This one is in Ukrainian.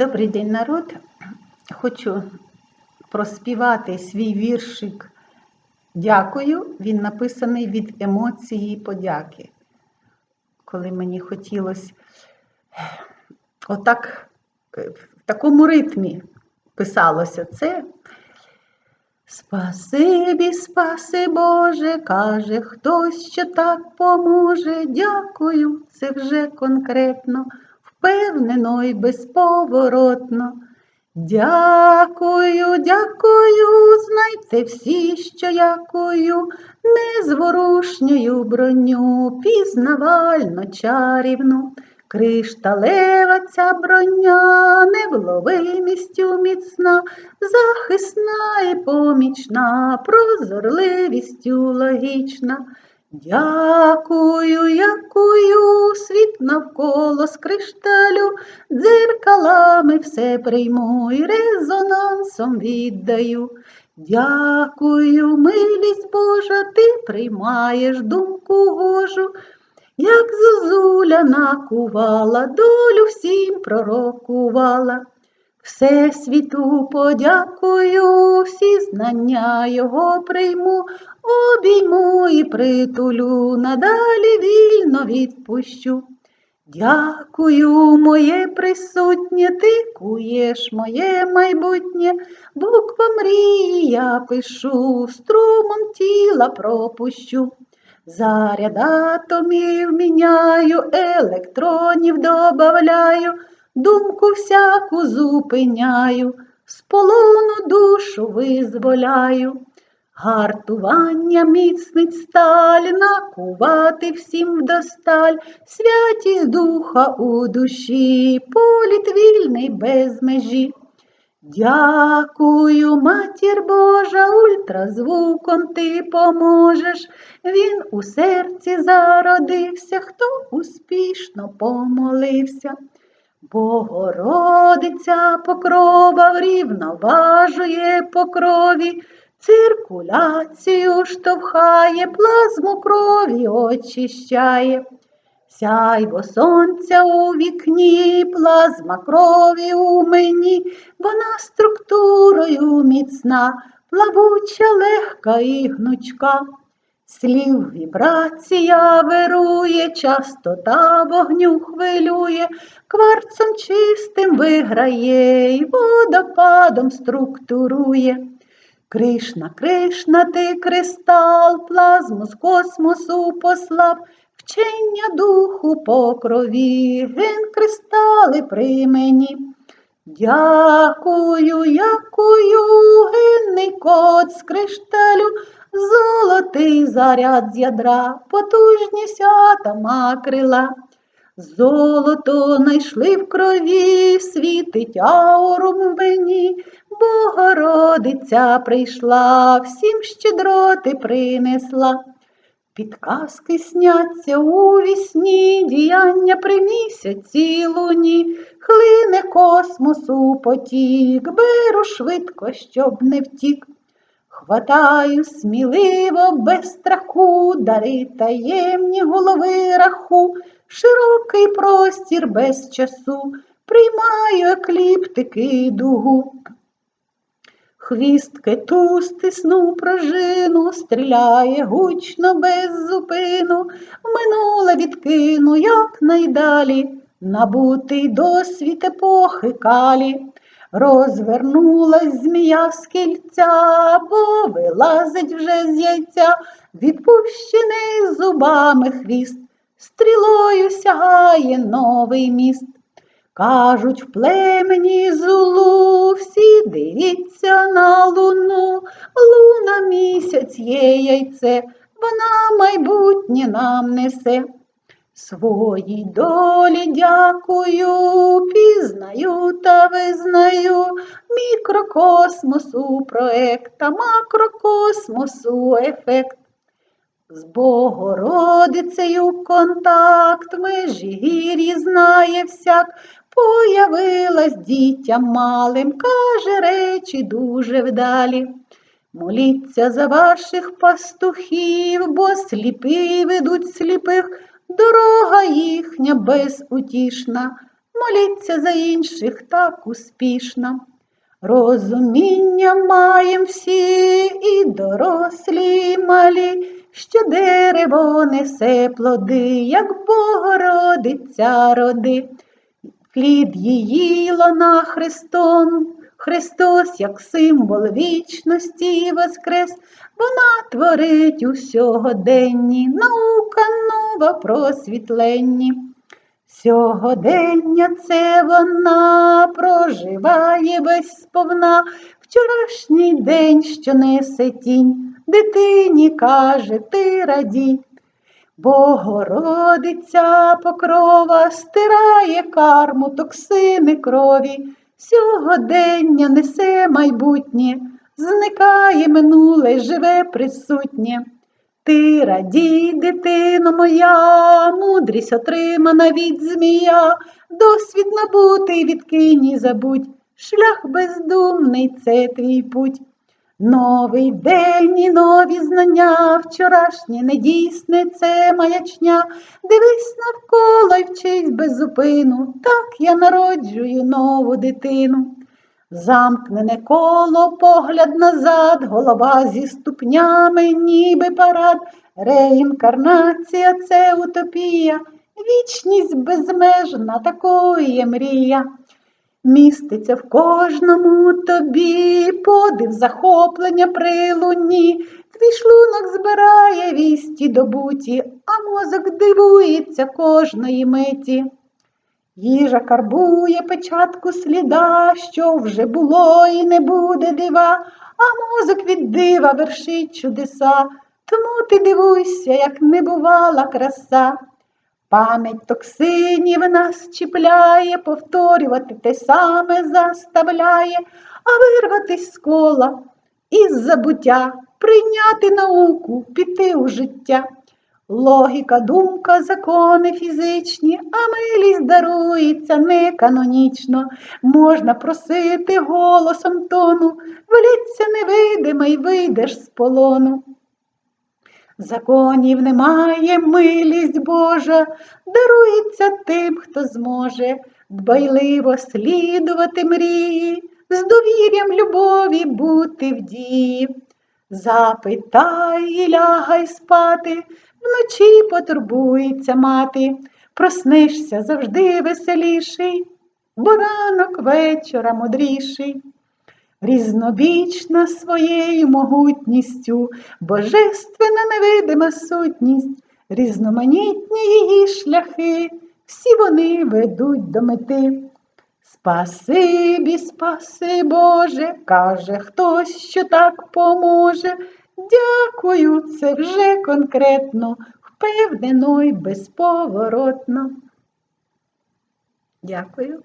Добрий день, народ. Хочу проспівати свій віршик Дякую. Він написаний від емоції подяки. Коли мені хотілося отак е, в такому ритмі писалося це. Спасибі, спаси Боже, каже хтось, що так поможе. Дякую, це вже конкретно, впевнено і безповоротно. Дякую, дякую, знайте всі, що якую, незворушнюю броню, пізнавально чарівну. Кришталева ця броня, невловимістю міцна, захисна і помічна, прозорливістю логічна. Дякую, якую, світ навколо з кришталю, дзеркалами все прийму і резонансом віддаю. Дякую, милість Божа, ти приймаєш думку гожу, як зозуля накувала, долю всім пророкувала. Всесвіту подякую, всі знання його прийму, обійму і притулю, надалі вільно відпущу. Дякую, моє присутнє, ти куєш моє майбутнє, буква мрії я пишу, струмом тіла пропущу. Заряд атомів міняю, електронів добавляю, думку всяку зупиняю, з полону душу визволяю. Гартування міцнить сталь, накувати всім вдосталь, святість духа у душі, політ вільний без межі. Дякую, матір Божа, ультразвуком ти поможеш. Він у серці зародився, хто успішно помолився. Богородиця покрова врівноважує по крові, циркуляцію штовхає, плазму крові очищає. Сяйво сонця у вікні, плазма крові у мені, вона структурою міцна, плавуча, легка і гнучка. Слів вібрація вирує, частота вогню хвилює, кварцом чистим виграє й водопадом структурує. Кришна, Кришна, ти кристал, плазму з космосу послав, вчення духу по крові, ген кристали при мені. Дякую, якую, генний код з кришталю, золотий заряд з ядра, потужність атома крила. Золото найшли в крові, світить аурум мені, Богородиця прийшла, всім щедроти принесла. Підказки сняться у вісні, діяння при місяці луні, хлине космосу потік, беру швидко, щоб не втік. Хватаю сміливо, без страху, дари таємні голови раху, широкий простір без часу, приймаю екліптики дугу. Хвіст кету стиснув пружину, стріляє гучно без зупину, минуле відкину якнайдалі, набутий досвід епохи калі. Розвернулась змія з кільця, бо вилазить вже з яйця, відпущений зубами хвіст, стрілою сягає новий міст. Кажуть, в племені зулу, всі дивіться на луну, луна місяць є яйце, вона майбутнє нам несе. Своїй долі дякую, пізнаю та визнаю мікрокосмосу проект, а макрокосмосу ефект. З Богородицею контакт межі межигір'ї знає всяк, появилась дітям малим, каже речі дуже вдалі. Моліться за ваших пастухів, бо сліпі ведуть сліпих, дорога їхня безутішна, моліться за інших так успішно. Розуміння маєм всі і дорослі, і малі, що дерево несе плоди, як Богородиця роди. Плід її лона Христом, Христос, як символ вічності воскрес, вона творить у сьогоденні наука нова просвітленні. Сьогодення це вона проживає весь сповна, вчорашній день, що несе тінь, дитині каже, ти радій. Богородиця покрова стирає карму, токсини крові, сьогодення несе майбутнє, зникає минуле, живе присутнє. Ти радій, дитино моя, мудрість отримана від змія, досвід набутий відкинь і забудь, шлях бездумний це твій путь. Новий день і нові знання, вчорашнє недійсне це маячня. Дивись навколо й вчись без зупину, так я народжую нову дитину. Замкнене коло, погляд назад, голова зі ступнями, ніби парад, реінкарнація це утопія, вічність безмежна, такої є мрія. Міститься в кожному тобі подив захоплення при луні, твій шлунок збирає вісті добуті, а мозок дивується кожної миті. Їжа карбує печатку сліда, що вже було і не буде дива, а мозок від дива вершить чудеса, тому ти дивуйся, як не бувала краса. Пам'ять токсинів нас чіпляє, повторювати те саме заставляє, а вирватись з кола із забуття, прийняти науку, піти у життя. Логіка, думка, закони фізичні, а милість дарується неканонічно. Можна просити голосом тону, вліться невидиме й вийдеш з полону. Законів немає, милість Божа, дарується тим, хто зможе дбайливо слідувати мрії, з довір'ям любові бути в дії. Запитай і лягай спати, вночі потурбується мати, проснишся завжди веселіший, бо ранок вечора мудріший. Різнобічна своєю могутністю, божественна невидима сутність, різноманітні її шляхи, всі вони ведуть до мети. Спасибі, спаси Боже, каже хтось, що так поможе. Дякую, це вже конкретно, впевнено й безповоротно. Дякую.